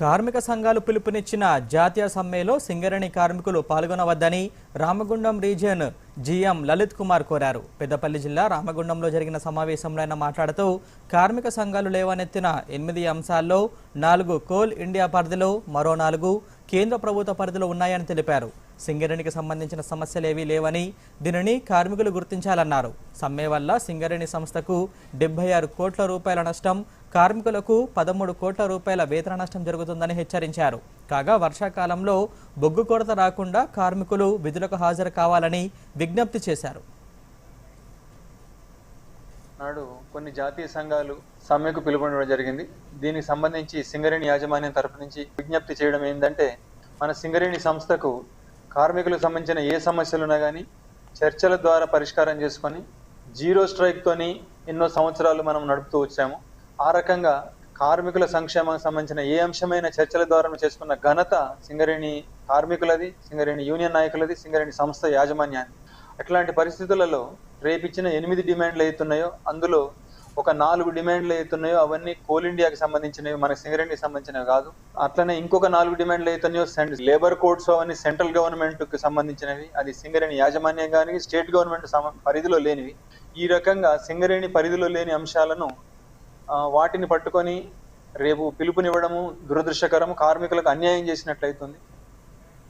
కార్మిక సంఘాలు పిలుపునిచ్చిన జాతీయ సమ్మెలో సింగరేణి కార్మికులు పాల్గొనవద్దని రామగుండం రీజియన్ జీఎం లలిత్ కుమార్ కోరారు. పెద్దపల్లి జిల్లా రామగుండంలో జరిగిన సమావేశంలో ఆయన మాట్లాడుతూ కార్మిక సంఘాలు లేవనెత్తిన ఎనిమిది అంశాల్లో నాలుగు కోల్ ఇండియా పరిధిలో మరో నాలుగు కేంద్ర ప్రభుత్వ పరిధిలో ఉన్నాయని తెలిపారు. సింగరేణికి సంబంధించిన సమస్యలేవీ లేవని దీనిని కార్మికులు గుర్తించాలన్నారు. సమ్మె వల్ల సింగరేణి సంస్థకు డెబ్బై ఆరు కోట్ల రూపాయల నష్టం కార్మికులకు పదమూడు కోట్ల రూపాయల వేతన నష్టం జరుగుతుందని హెచ్చరించారు. కాగా వర్షాకాలంలో బొగ్గు కొరత రాకుండా కార్మికులు విధులకు హాజరు కావాలని విజ్ఞప్తి చేశారు. నాడు కొన్ని జాతీయ సంఘాలు సమ్మెకు పిలుపునివ్వడం జరిగింది. దీనికి సంబంధించి సింగరేణి యాజమాన్యం తరపు నుంచి విజ్ఞప్తి చేయడం ఏంటంటే మన సింగరేణి సంస్థకు కార్మికులకు సంబంధించిన ఏ సమస్యలు ఉన్నా కానీ చర్చల ద్వారా పరిష్కారం చేసుకొని జీరో స్ట్రైక్తోని ఎన్నో సంవత్సరాలు మనం నడుపుతూ వచ్చాము. ఆ రకంగా కార్మికుల సంక్షేమానికి సంబంధించిన ఏ అంశమైన చర్చల ద్వారా చేసుకున్న ఘనత సింగరేణి కార్మికులది సింగరేణి యూనియన్ నాయకులది సింగరేణి సంస్థ యాజమాన్యాన్ని. అట్లాంటి పరిస్థితులలో రేపిచ్చిన ఎనిమిది డిమాండ్లు అవుతున్నాయో అందులో ఒక నాలుగు డిమాండ్లు అవుతున్నాయో అవన్నీ కోల్ ఇండియాకి సంబంధించినవి మన సింగరేణికి సంబంధించినవి కాదు. అట్లనే ఇంకొక నాలుగు డిమాండ్లు అవుతున్నాయో సెంట్ లేబర్ కోడ్స్ అవన్నీ సెంట్రల్ గవర్నమెంట్కి సంబంధించినవి. అది సింగరేణి యాజమాన్యం కానీ స్టేట్ గవర్నమెంట్ పరిధిలో లేనివి. ఈ రకంగా సింగరేణి పరిధిలో లేని అంశాలను వాటిని పట్టుకొని రేపు పిలుపునివ్వడము దురదృష్టకరము కార్మికులకు అన్యాయం చేసినట్లయితుంది.